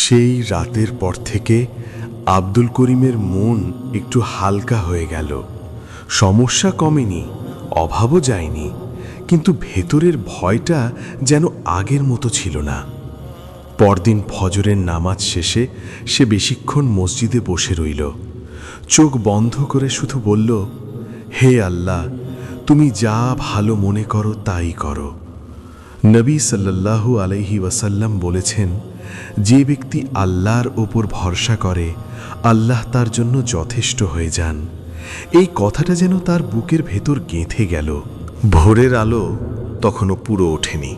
সেই রাতের পর থেকে আব্দুল করিমের মন একটু হালকা হয়ে গেল। সমস্যা কমেনি, অভাবও যায়নি, কিন্তু ভেতরের ভয়টা যেন আগের মতো ছিল না। পরদিন ফজরের নামাজ শেষে সে বেশিক্ষণ মসজিদে বসে রইল। চোখ বন্ধ করে শুধু বলল, হে আল্লাহ, তুমি যা ভালো মনে করো তাই করো। নবী সাল্লাল্লাহু আলাইহি ওয়াসাল্লাম বলেছেন যে ব্যক্তি আল্লাহর ওপর ভরসা করে, আল্লাহ তার জন্য যথেষ্ট হয়ে যান। এই কথাটা যেন তার বুকের ভেতর গেঁথে গেল। ভোরের আলো তখনও পুরো ওঠেনি।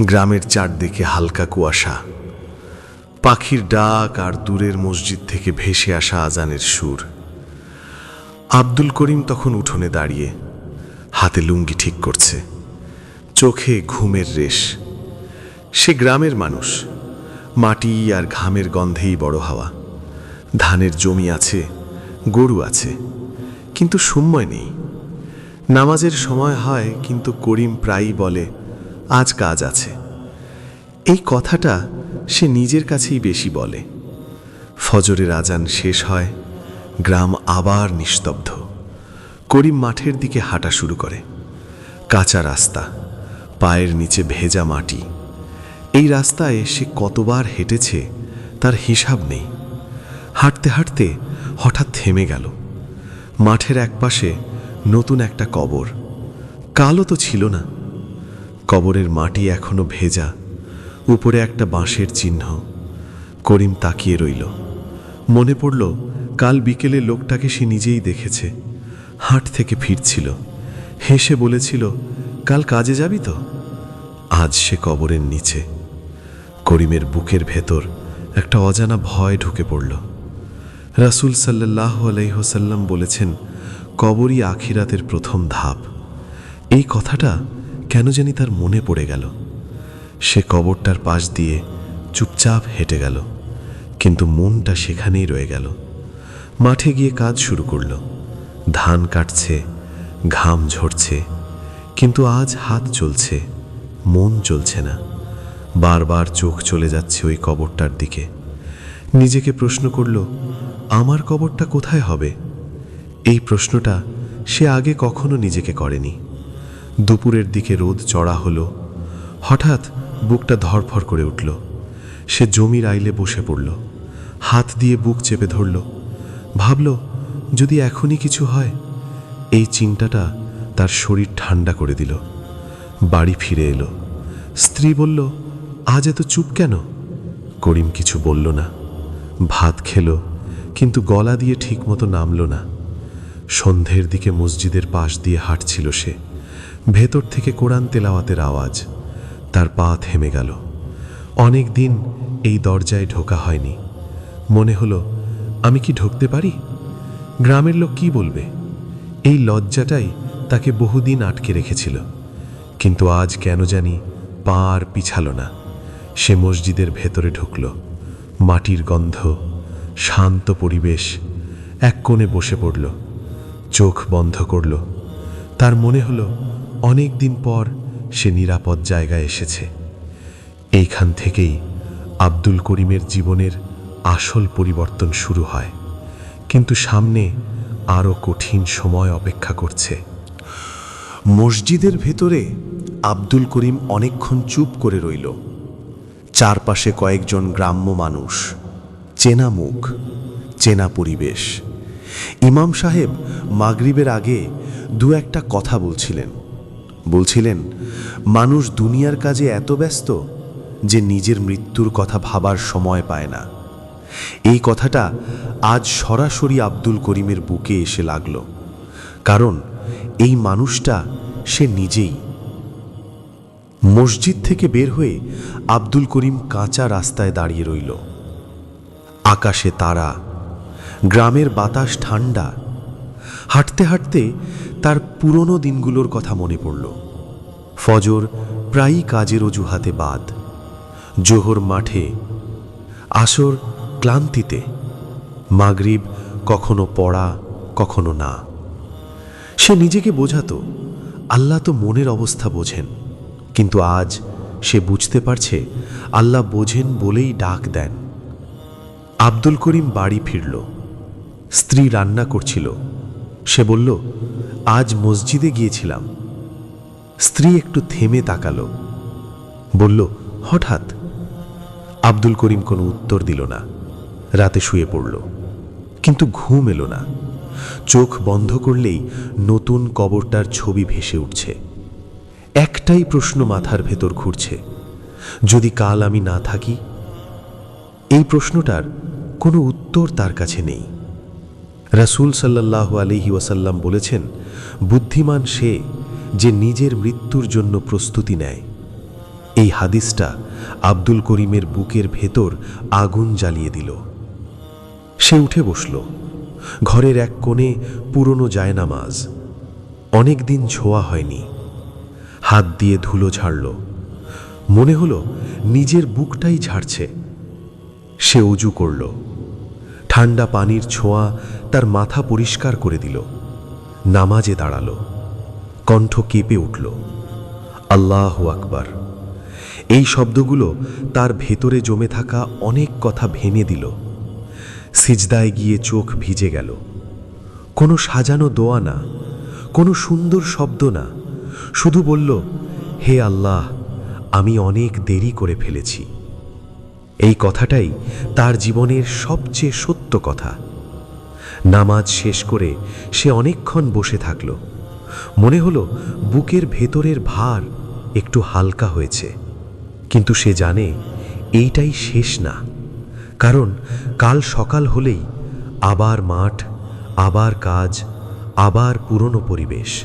গ্রামের চারদিকে হালকা কুয়াশা। পাখির ডাক আর দূরের মসজিদ থেকে ভেসে আসা আজানের সুর। আব্দুল করিম তখন উঠোনে দাঁড়িয়ে হাতে লুঙ্গি ঠিক করছে। চোখে ঘুমের রেশ। সে গ্রামের মানুষ। মাটি আর ঘামের গন্ধেই বড় হাওয়া। ধানের জমি আছে, গরু আছে, কিন্তু সময় নেই। নামাজের সময় হয়, কিন্তু করিম প্রায়ই বলে, আজ কাজ আছে। এই কথাটা সে নিজের কাছেই বেশি বলে। ফজরের আজান শেষ হয়, গ্রাম আবার নিস্তব্ধ। করিম মাঠের দিকে হাঁটা শুরু করে। কাঁচা রাস্তা, পায়ের নিচে ভেজা মাটি। এই রাস্তায় সে কতবার হেঁটেছে তার হিসাব নেই। হাঁটতে হাঁটতে হঠাৎ থেমে গেল। মাঠের একপাশে নতুন একটা কবর। কালো তো ছিল না। কবরের মাটি এখনও ভেজা। উপরে একটা বাঁশের চিহ্ন। করিম তাকিয়ে রইল। মনে পড়ল, কাল বিকেলে লোকটাকে সে নিজেই দেখেছে। হাট থেকে ফিরছিল। হেসে বলেছিল, কাল কাজে যাবি তো? আজ সে কবরের নিচে। করিমের বুকের ভেতর একটা অজানা ভয় ঢুকে পড়ল। রাসূল সাল্লাহ আলাইহসাল্লাম বলেছেন, কবরই আখিরাতের প্রথম ধাপ। এই কথাটা কেন জানি তার মনে পড়ে গেল। সে কবরটার পাশ দিয়ে চুপচাপ হেঁটে গেল, কিন্তু মনটা সেখানেই রয়ে গেল। মাঠে গিয়ে কাজ শুরু করল। ধান কাটছে, ঘাম ঝরছে, কিন্তু আজ হাত চলছে, মন চলছে না। বারবার চোখ চলে যাচ্ছে ওই কবরটার দিকে। নিজেকে প্রশ্ন করল, আমার কবরটা কোথায় হবে? এই প্রশ্নটা সে আগে কখনো নিজেকে করেনি। দুপুরের দিকে রোদ চড়া হলো। হঠাৎ বুকটা ধরফর করে উঠল। সে জমির আইলে বসে পড়ল। হাত দিয়ে বুক চেপে ধরল। ভাবল, যদি এখনই কিছু হয়? এই চিন্তাটা তার শরীর ঠান্ডা করে দিল। বাড়ি ফিরে এলো। স্ত্রী বলল আজ এত চুপ কেন? করিম কিছু বলল না। ভাত খেলো, কিন্তু গলা দিয়ে ঠিকমতো নামল না। সন্ধ্যের দিকে মসজিদের পাশ দিয়ে হাঁটছিল সে। ভেতর থেকে কোরআন তেলাওয়াতের আওয়াজ। তার পা থেমে গেল। অনেক দিন এই দরজায় ঢোকা হয়নি। মনে হলো, আমি কি ঢুকতে পারি? গ্রামের লোক কি বলবে? এই লজ্জাটাই তাকে বহুদিন আটকে রেখেছিল। কিন্তু আজ কেন জানি পা আর পিছালো না। সে মসজিদের ভেতরে ঢুকল। মাটির গন্ধ, শান্ত পরিবেশ এক কোণে বসে পড়ল। চোখ বন্ধ করল। তার মনে হলো অনেক দিন পর সে নিরাপদ জায়গায় এসেছে। এইখান থেকেই আব্দুল করিমের জীবনের আসল পরিবর্তন শুরু হয়। কিন্তু সামনে আরও কঠিন সময় অপেক্ষা করছে। মসজিদের ভেতরে আব্দুল করিম অনেকক্ষণ চুপ করে রইল। চারপাশে কয়েকজন গ্রাম্য মানুষ। চেনা মুখ, চেনা পরিবেশ। ইমাম সাহেব মাগরিবের আগে দু একটা কথা বলছিলেন। বলছিলেন, মানুষ দুনিয়ার কাজে এত ব্যস্ত যে নিজের মৃত্যুর কথা ভাবার সময় পায় না। এই কথাটা আজ সরাসরি আব্দুল করিমের বুকে এসে লাগল। কারণ এই মানুষটা সে নিজেই। মসজিদ থেকে বের হয়ে আব্দুল করিম কাঁচা রাস্তায় দাঁড়িয়ে রইল। আকাশে তারা, গ্রামের বাতাস ঠান্ডা। হাঁটতে হাঁটতে তার পুরনো দিনগুলোর কথা মনে পড়ল। ফজর প্রায়ই কাজের অজুহাতে বাদ। জোহর মাঠে, আসর ক্লান্তিতে। মাগরিব কখনো পড়া, কখনো না। সে নিজেকে বোঝাতো, আল্লাহ তো মনের অবস্থা বোঝেন। কিন্তু আজ সে বুঝতে পারছে আল্লাহ বোঝেন বলেই ডাক দেন। আব্দুল করিম বাড়ি ফিরল। স্ত্রী রান্না করছিল। সে বলল, আজ মসজিদে গিয়েছিলাম। স্ত্রী একটু থেমে তাকালো। বলল, হঠাৎ? আব্দুল করিম কোনো উত্তর দিল না। রাতে শুয়ে পড়ল। কিন্তু ঘুম এলো না। চোখ বন্ধ করলেই নতুন কবরটার ছবি ভেসে উঠছে। একটাই প্রশ্ন মাথার ভেতর ঘুরছে। যদি কাল আমি না থাকি? এই প্রশ্নটার কোনো উত্তর তার কাছে নেই। রাসুল সাল্লাহ আলহি ওয়াসাল্লাম বলেছেন, বুদ্ধিমান সে যে নিজের মৃত্যুর জন্য প্রস্তুতি নেয়। এই হাদিসটা আব্দুল করিমের বুকের ভেতর আগুন জ্বালিয়ে দিল। সে উঠে বসল। ঘরের এক কোণে পুরনো জায়নামাজ। অনেক দিন ছোঁয়া হয়নি। হাত দিয়ে ধুলো ঝাড়ল। মনে হলো নিজের বুকটাই ঝাড়ছে। সে উজু করল। ঠান্ডা পানির ছোঁয়া তার মাথা পরিষ্কার করে দিল। নামাজে দাঁড়াল। কণ্ঠ কেঁপে উঠল। আল্লাহ আকবার। এই শব্দগুলো তার ভেতরে জমে থাকা অনেক কথা ভেঙে দিল। সিজদায় গিয়ে চোখ ভিজে গেল। কোনো সাজানো দোয়া না, কোনো সুন্দর শব্দ না। শুধু বলল, হে আল্লাহ, আমি অনেক দেরি করে ফেলেছি। এই কথাটাই তার জীবনের সবচেয়ে সত্য কথা। নামাজ শেষ করে সে অনেকক্ষণ বসে থাকল। মনে হলো বুকের ভেতরের ভার একটু হালকা হয়েছে। কিন্তু সে জানে এইটাই শেষ না। কারণ কাল সকাল হলেই আবার মাঠ, আবার কাজ, আবার পুরনো পরিবেশ।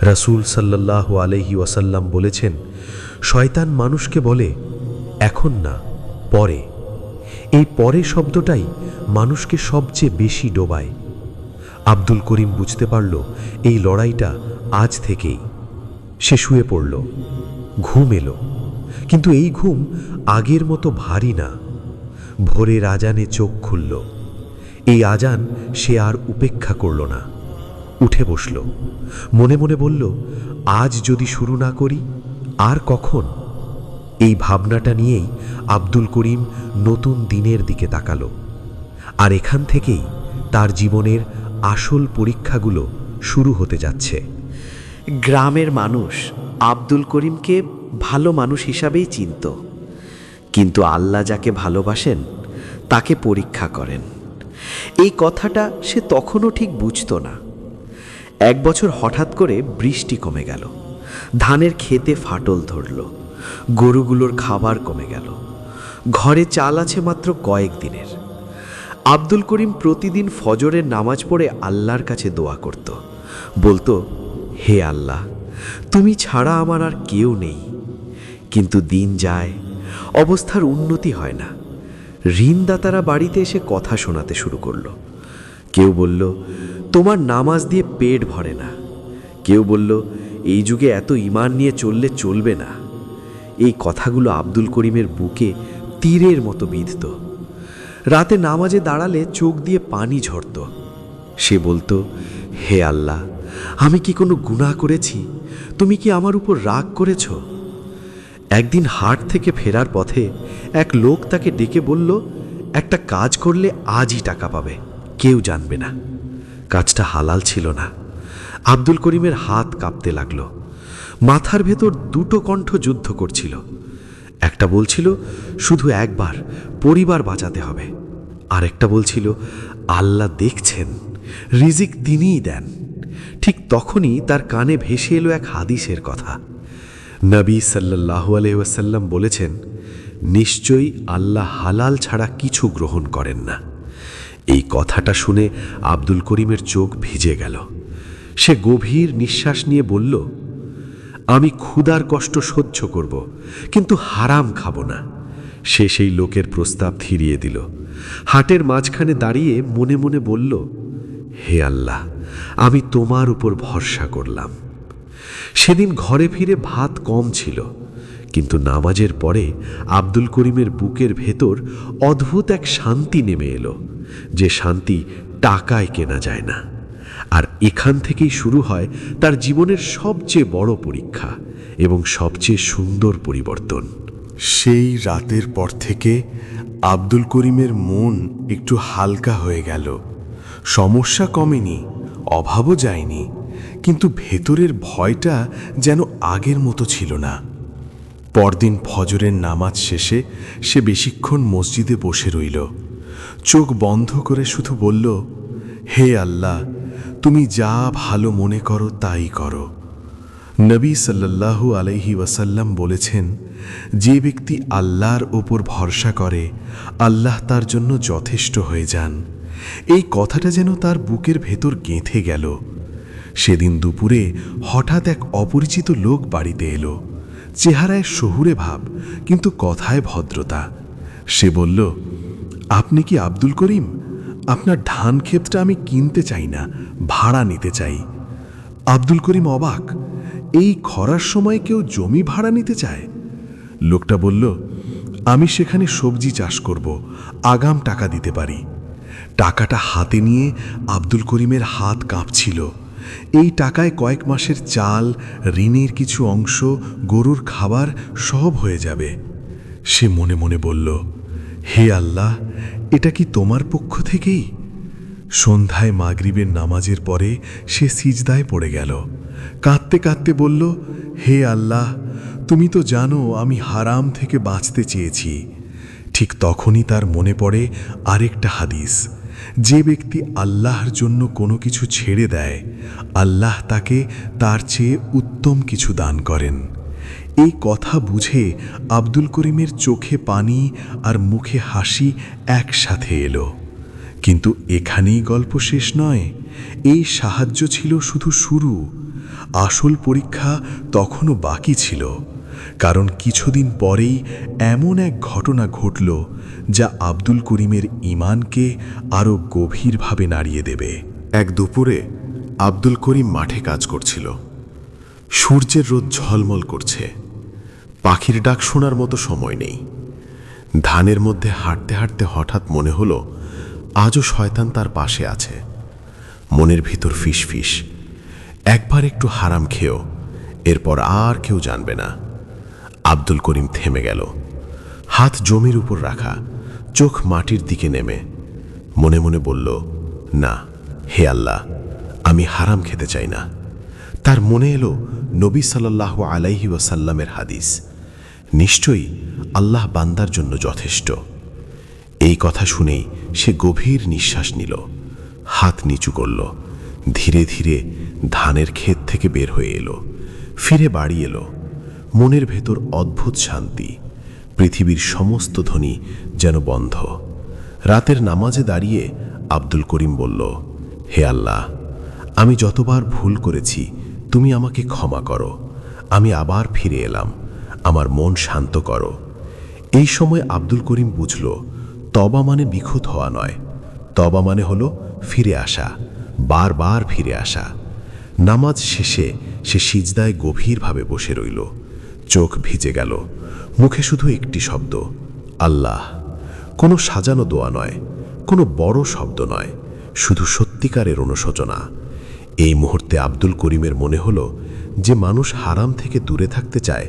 রাসূল সাল্লাহ আলহি ওয়াসাল্লাম বলেছেন, শয়তান মানুষকে বলে, এখন না, পরে। এই পরে শব্দটাই মানুষকে সবচেয়ে বেশি ডোবায়। আব্দুল করিম বুঝতে পারল, এই লড়াইটা আজ থেকেই। সে শুয়ে পড়ল, ঘুম এলো। কিন্তু এই ঘুম আগের মতো ভারী না। ভোরের আজানে চোখ খুলল। এই আজান সে আর উপেক্ষা করল না। উঠে বসল। মনে মনে বলল, আজ যদি শুরু না করি, আর কখন? এই ভাবনাটা নিয়েই আব্দুল করিম নতুন দিনের দিকে তাকালো। আর এখান থেকেই তার জীবনের আসল পরীক্ষাগুলো শুরু হতে যাচ্ছে। গ্রামের মানুষ আব্দুল করিমকে ভালো মানুষ হিসাবেই চিনত। কিন্তু আল্লাহ যাকে ভালোবাসেন, তাকে পরীক্ষা করেন। এই কথাটা সে তখনও ঠিক বুঝতো না। এক বছর হঠাৎ করে বৃষ্টি কমে গেল। ধানের খেতে ফাটল ধরল। গরুগুলোর খাবার কমে গেল। ঘরে চাল আছে মাত্র কয়েক দিনের। আব্দুল করিম প্রতিদিন ফজরের নামাজ পড়ে আল্লাহর কাছে দোয়া করত। বলতো, হে আল্লাহ, তুমি ছাড়া আমার আর কেউ নেই। কিন্তু দিন যায়, অবস্থার উন্নতি হয় না। ঋণদাতারা বাড়িতে এসে কথা শোনাতে শুরু করল। কেউ বলল তোমার নামাজ দিয়ে পেট ভরে না। কেউ বলল, এই যুগে এত ইমান নিয়ে চললে চলবে না। এই কথাগুলো আব্দুল করিমের বুকে তীরের মতো বিঁধত। রাতে নামাজে দাঁড়ালে চোখ দিয়ে পানি ঝরত। সে বলতো, হে আল্লাহ, আমি কি কোনো গুনাহ করেছি? তুমি কি আমার উপর রাগ করেছ? একদিন হাট থেকে ফেরার পথে এক লোক তাকে ডেকে বলল, একটা কাজ করলে আজই টাকা পাবে, কেউ জানবে না। কাজটা হালাল ছিল না। আব্দুল করিমের হাত কাঁপতে লাগল। মাথার ভেতর দুটো কণ্ঠ যুদ্ধ করছিল। একটা বলছিল, শুধু একবার পরিবার বাঁচাতে হবে। আরেকটা বলছিল, আল্লাহ দেখছেন, রিজিক তিনিই দেন। ঠিক তখনই তার কানে ভেসে এলো এক হাদিসের কথা। নবী সাল্লাহ আলহাসাল্লাম বলেছেন, নিশ্চয়ই আল্লাহ হালাল ছাড়া কিছু গ্রহণ করেন না। এই কথাটা শুনে আব্দুল করিমের চোখ ভিজে গেল। সে গভীর নিঃশ্বাস নিয়ে বলল, আমি ক্ষুধার কষ্ট সহ্য করব, কিন্তু হারাম খাব না। সে সেই লোকের প্রস্তাব ফিরিয়ে দিল। হাটের মাঝখানে দাঁড়িয়ে মনে মনে বলল, হে আল্লাহ, আমি তোমার উপর ভরসা করলাম। সেদিন ঘরে ফিরে ভাত কম ছিল, কিন্তু নামাজের পরে আব্দুল করিমের বুকের ভেতর অদ্ভুত এক শান্তি নেমে এলো। যে শান্তি টাকায় কেনা যায় না। আর এখান থেকেই শুরু হয় তার জীবনের সবচেয়ে বড় পরীক্ষা এবং সবচেয়ে সুন্দর পরিবর্তন। সেই রাতের পর থেকে আব্দুল করিমের মন একটু হালকা হয়ে গেল। সমস্যা কমেনি, অভাবও যায়নি, কিন্তু ভেতরের ভয়টা যেন আগের মতো ছিল না। পরদিন ফজরের নামাজ শেষে সে বেশিক্ষণ মসজিদে বসে রইল। চোখ বন্ধ করে শুধু বলল, হে আল্লাহ, তুমি যা ভালো মনে করো তাই করো। নবী সাল্লাল্লাহু আলাইহি ওয়াসাল্লাম বলেছেন, যে ব্যক্তি আল্লাহর ওপর ভরসা করে, আল্লাহ তার জন্য যথেষ্ট হয়ে যান। এই কথাটা যেন তার বুকের ভেতর গেঁথে গেল। সেদিন দুপুরে হঠাৎ এক অপরিচিত লোক বাড়িতে এলো। চেহারায় শহুরে ভাব, কিন্তু কথায় ভদ্রতা। সে বলল আপনি কি আব্দুল করিম? আপনার ধান ক্ষেতটা আমি কিনতে চাই না, ভাড়া নিতে চাই। আব্দুল করিম অবাক, এই খরার সময় কেউ জমি ভাড়া নিতে চায়? লোকটা বলল, আমি সেখানে সবজি চাষ করব, আগাম টাকা দিতে পারি। টাকাটা হাতে নিয়ে আব্দুল করিমের হাত কাঁপছিল। এই টাকায় কয়েক মাসের চাল, ঋণের কিছু অংশ, গরুর খাবার সব হয়ে যাবে। সে মনে মনে বলল হে আল্লাহ, এটা কি তোমার পক্ষ থেকেই? সন্ধ্যায় মাগরিবের নামাজের পরে সে সিজদায় পড়ে গেল। কাঁদতে কাঁদতে বলল, হে আল্লাহ, তুমি তো জানো আমি হারাম থেকে বাঁচতে চেয়েছি। ঠিক তখনই তার মনে পড়ে আরেকটা হাদিস। যে ব্যক্তি আল্লাহর জন্য কোনো কিছু ছেড়ে দেয়, আল্লাহ তাকে তার চেয়ে উত্তম কিছু দান করেন। এই কথা বুঝে আব্দুল করিমের চোখে পানি আর মুখে হাসি একসাথে এলো। কিন্তু এখানেই গল্প শেষ নয়। এই সাহায্য ছিল শুধু শুরু। আসল পরীক্ষা তখনও বাকি ছিল। কারণ কিছুদিন পরেই এমন এক ঘটনা ঘটল যা আব্দুল করিমের ইমানকে আরও গভীরভাবে নাড়িয়ে দেবে। এক দুপুরে আব্দুল করিম মাঠে কাজ করছিল। সূর্যের রোদ ঝলমল করছে। পাখির ডাক শোনার মতো সময় নেই। ধানের মধ্যে হাঁটতে হাঁটতে হঠাৎ মনে হলো, আজও শয়তান তার পাশে আছে। মনের ভিতর ফিস ফিস। একবার একটু হারাম খেয়েও এরপর আর কেউ জানবে না। আব্দুল করিম থেমে গেল। হাত জমির উপর রাখা, চোখ মাটির দিকে নেমে। মনে মনে বলল, না, হে আল্লাহ, আমি হারাম খেতে চাই না। তার মনে এলো নবী সাল্লাহ আলাইহি ওয়াসাল্লামের হাদিস। নিশ্চয়ই আল্লাহ বান্দার জন্য যথেষ্ট। এই কথা শুনেই সে গভীর নিঃশ্বাস নিল, হাত নিচু করল, ধীরে ধীরে ধানের ক্ষেত থেকে বের হয়ে এলো, ফিরে বাড়ি এলো। মনের ভেতর অদ্ভুত শান্তি, পৃথিবীর সমস্ত ধ্বনি যেন বন্ধ। রাতের নামাজে দাঁড়িয়ে আব্দুল করিম বলল, হে আল্লাহ, আমি যতবার ভুল করেছি, তুমি আমাকে ক্ষমা করো, আমি আবার ফিরে এলাম। আমার মন শান্ত করো। এই সময় আব্দুল করিম বুঝল, তবা মানে বিক্ষুত হওয়া নয়। তবা মানে হলো ফিরে আসা, বারবার ফিরে আসা। নামাজ শেষে সে সিজদায় গভীরভাবে বসে রইল। চোখ ভিজে গেল। মুখে শুধু একটি শব্দ, আল্লাহ। কোনো সাজানো দোয়া নয়, কোনো বড় শব্দ নয়, শুধু সত্যিকারের অনুশোচনা। এই মুহূর্তে আব্দুল করিমের মনে হলো যে মানুষ হারাম থেকে দূরে থাকতে চায়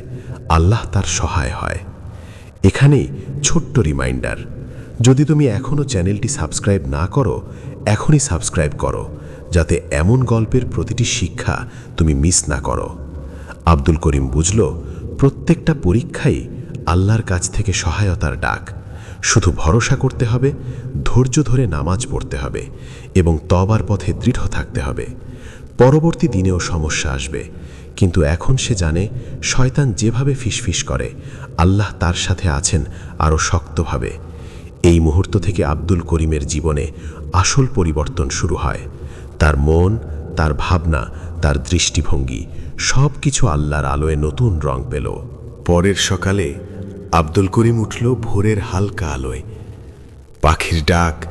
আল্লাহ তার সহায় হয়। এখানেই ছোট্ট রিমাইন্ডার। যদি তুমি এখনও চ্যানেলটি সাবস্ক্রাইব না করো, এখনই সাবস্ক্রাইব করো, যাতে এমন গল্পের প্রতিটি শিক্ষা তুমি মিস না করো। আব্দুল করিম বুঝল, প্রত্যেকটা পরীক্ষাই আল্লাহর কাছ থেকে সহায়তার ডাক। শুধু ভরসা করতে হবে, ধৈর্য ধরে নামাজ পড়তে হবে এবং তবার পথে দৃঢ় থাকতে হবে। পরবর্তী দিনেও সমস্যা আসবে। কিন্তু এখন সে জানে, শয়তান যেভাবে ফিসফিস করে, আল্লাহ তার সাথে আছেন আরও শক্তভাবে। এই মুহূর্ত থেকে আব্দুল করিমের জীবনে আসল পরিবর্তন শুরু হয়। তার মন, তার ভাবনা, তার দৃষ্টিভঙ্গি সব কিছু আল্লাহর আলোয় নতুন রং পেল। পরের সকালে আব্দুল করিম উঠল ভোরের হালকা আলোয়। পাখির ডাক,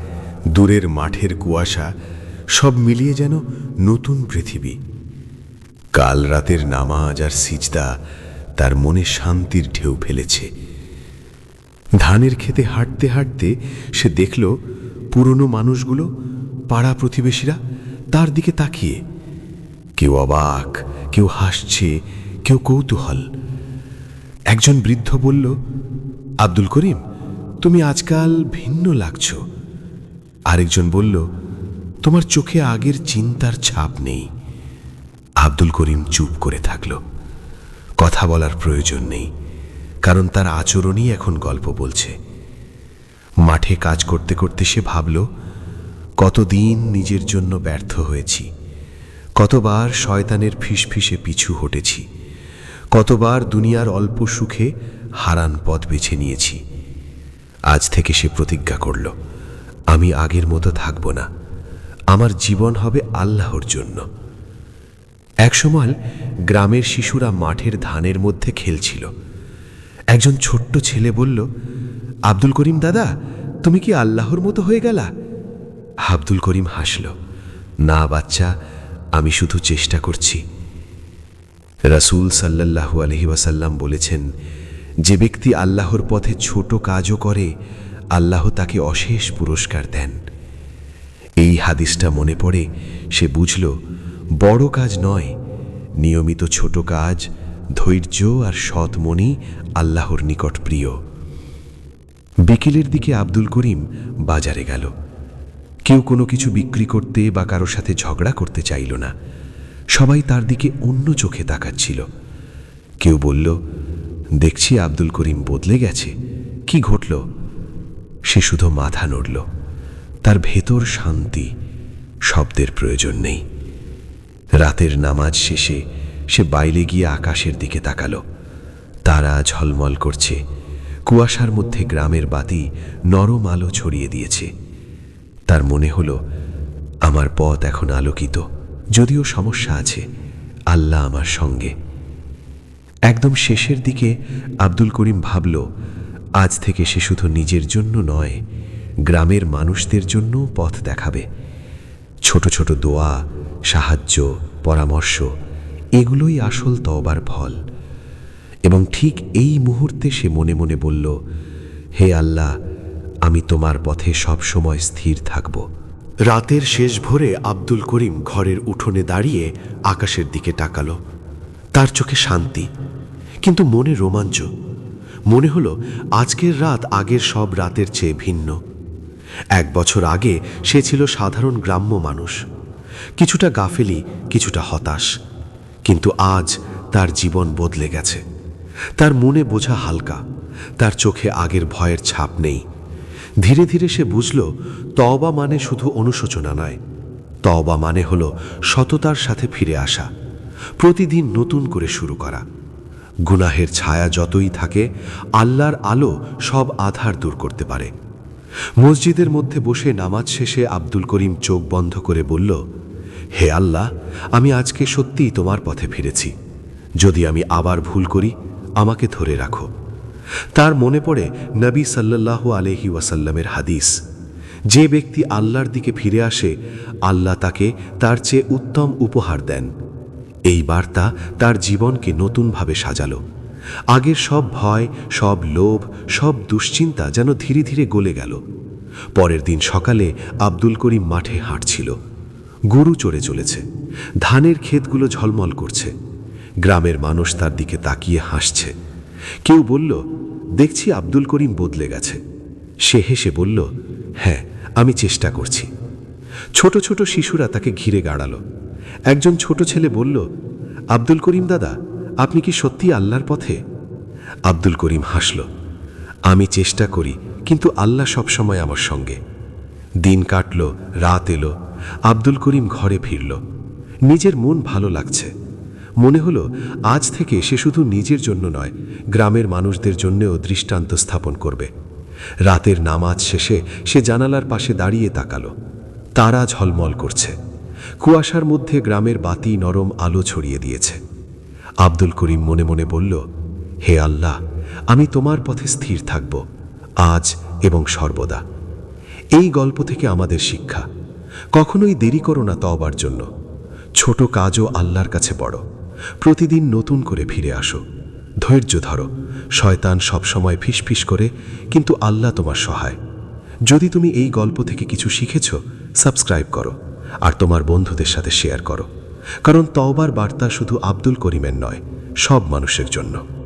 দূরের মাঠের কুয়াশা, সব মিলিয়ে যেন নতুন পৃথিবী। কাল রাতের নামাজ আর সিজদা তার মনে শান্তির ঢেউ ফেলেছে। ধানের খেতে হাঁটতে হাঁটতে সে দেখল পুরনো মানুষগুলো, পাড়া প্রতিবেশীরা তার দিকে তাকিয়ে। কেউ অবাক, কেউ হাসছে, কেউ কৌতূহল। একজন বৃদ্ধ বলল, আব্দুল করিম, তুমি আজকাল ভিন্ন লাগছ। আরেকজন বলল, তোমার চোখে আগের চিন্তার ছাপ নেই। আব্দুল করিম চুপ করে থাকল। কথা বলার প্রয়োজন নেই, কারণ তার আচরণই এখন গল্প বলছে। মাঠে কাজ করতে করতে সে ভাবল, কতদিন নিজের জন্য ব্যর্থ হয়েছি, কতবার শয়তানের ফিসফিসে পিছু হটেছি, কতবার দুনিয়ার অল্প সুখে হারান পথ বেছে নিয়েছি। আজ থেকে সে প্রতিজ্ঞা করল, আমি আগের মতো থাকব না, আমার জীবন হবে আল্লাহর জন্য। একসময় গ্রামের শিশুরা মাঠের ধানের মধ্যে খেলছিল। একজন ছোট্ট ছেলে বলল, আব্দুল করিম দাদা, তুমি কি আল্লাহর মতো হয়ে গেলা? আব্দুল করিম হাসল, না বাচ্চা, আমি শুধু চেষ্টা করছি। রাসূল সাল্লাল্লাহু আলহি ওয়াসাল্লাম বলেছেন, যে ব্যক্তি আল্লাহর পথে ছোট কাজও করে, আল্লাহ তাকে অশেষ পুরস্কার দেন। এই হাদিসটা মনে পড়ে, সে বুঝল বড় কাজ নয়, নিয়মিত ছোট কাজ, ধৈর্য আর সৎ মনই আল্লাহর নিকট প্রিয়। বিকেলের দিকে আব্দুল করিম বাজারে গেল। কেউ কোনো কিছু বিক্রি করতে বা কারও সাথে ঝগড়া করতে চাইল না। সবাই তার দিকে অন্য চোখে তাকাচ্ছিল। কেউ বলল, দেখছি আব্দুল করিম বদলে গেছে। কি ঘটল? সে শুধু মাথা নড়ল। তার ভেতর শান্তি, শব্দের প্রয়োজন নেই। রাতের নামাজ শেষে সে বাইরে গিয়ে আকাশের দিকে তাকালো। তারা ঝলমল করছে। কুয়াশার মধ্যে গ্রামের বাতি নরম আলো ছড়িয়ে দিয়েছে। তার মনে হলো, আমার পথ এখন আলোকিত। যদিও সমস্যা আছে, আল্লাহ আমার সঙ্গে। একদম শেষের দিকে আব্দুল করিম ভাবল, আজ থেকে সে শুধু নিজের জন্য নয়, গ্রামের মানুষদের জন্য পথ দেখাবে। ছোট ছোট দোয়া, সাহায্য পরামর্শ, এগুলোই আসল তওবার ফল। এবং ঠিক এই মুহূর্তে সে মনে মনে বলল, হে আল্লাহ, আমি তোমার পথে সব সময় স্থির থাকব। রাতের শেষ ভোরে আব্দুল করিম ঘরের উঠোনে দাঁড়িয়ে আকাশের দিকে তাকালো। তার চোখে শান্তি, কিন্তু মনে রোমাঞ্চ। মনে হলো, আজকের রাত আগের সব রাতের চেয়ে ভিন্ন। এক বছর আগে সে ছিল সাধারণ গ্রাম্য মানুষ। কিছুটা গাফেলি, কিছুটা হতাশ। কিন্তু আজ তার জীবন বদলে গেছে। তার মনে বোঝা হালকা, তার চোখে আগের ভয়ের ছাপ নেই। ধীরে ধীরে সে বুঝল, তওবা মানে শুধু অনুশোচনা নয়। তওবা মানে হলো সততার সাথে ফিরে আসা, প্রতিদিন নতুন করে শুরু করা। গুনাহের ছায়া যতই থাকে, আল্লাহর আলো সব আধার দূর করতে পারে। মসজিদের মধ্যে বসে নামাজ শেষে আব্দুল করিম চোখ বন্ধ করে বলল হে আল্লাহ, আমি আজকে সত্যিই তোমার পথে ফিরেছি। যদি আমি আবার ভুল করি, আমাকে ধরে রাখো। তার মনে পড়ে নবী সাল্লাল্লাহু আলহি ওয়াসাল্লামের হাদিস। যে ব্যক্তি আল্লাহর দিকে ফিরে আসে, আল্লাহ তাকে তার চেয়ে উত্তম উপহার দেন। এই বার্তা তার জীবনকে নতুনভাবে সাজালো। আগের সব ভয়, সব লোভ, সব দুশ্চিন্তা যেন ধীরে ধীরে গলে গেল। পরের দিন সকালে আব্দুল করিম মাঠে হাঁটছিল। গরু চড়ে চলেছে। ধানের ক্ষেতগুলো ঝলমল করছে। গ্রামের মানুষ তার দিকে তাকিয়ে হাসছে। কেউ বলল, দেখছি আব্দুল করিম বদলে গেছে। সে হেসে বলল হ্যাঁ আমি চেষ্টা করছি। ছোট ছোট শিশুরা তাকে ঘিরে গাড়ালো। একজন ছোট ছেলে বলল, আব্দুল করিম দাদা, আপনি কি সত্যি আল্লাহর পথে? আব্দুল করিম হাসল, আমি চেষ্টা করি, কিন্তু আল্লাহ সবসময় আমার সঙ্গে। দিন কাটল, রাত এলো আব্দুল করিম ঘরে ফিরল। নিজের মন ভালো লাগছে। মনে হলো, আজ থেকে সে শুধু নিজের জন্য নয়, গ্রামের মানুষদের জন্যেও দৃষ্টান্ত স্থাপন করবে। রাতের নামাজ শেষে সে জানালার পাশে দাঁড়িয়ে তাকালো। তারা ঝলমল করছে। কুয়াশার মধ্যে গ্রামের বাতি নরম আলো ছড়িয়ে দিয়েছে। আব্দুল করিম মনে মনে বলল, হে আল্লাহ, আমি তোমার পথে স্থির থাকব, আজ এবং সর্বদা। এই গল্প থেকে আমাদের শিক্ষা। কখনোই দেরি করো না তবার জন্য। ছোট কাজও আল্লাহর কাছে বড়। প্রতিদিন নতুন করে ফিরে আসো। ধৈর্য ধরো। শয়তান সবসময় ফিসফিস করে, কিন্তু আল্লাহ তোমার সহায়। যদি তুমি এই গল্প থেকে কিছু শিখেছ, সাবস্ক্রাইব করো আর তোমার বন্ধুদের সাথে শেয়ার করো। কারণ তওবার বার্তা শুধু আব্দুল করিমের নয়, সব মানুষের জন্য।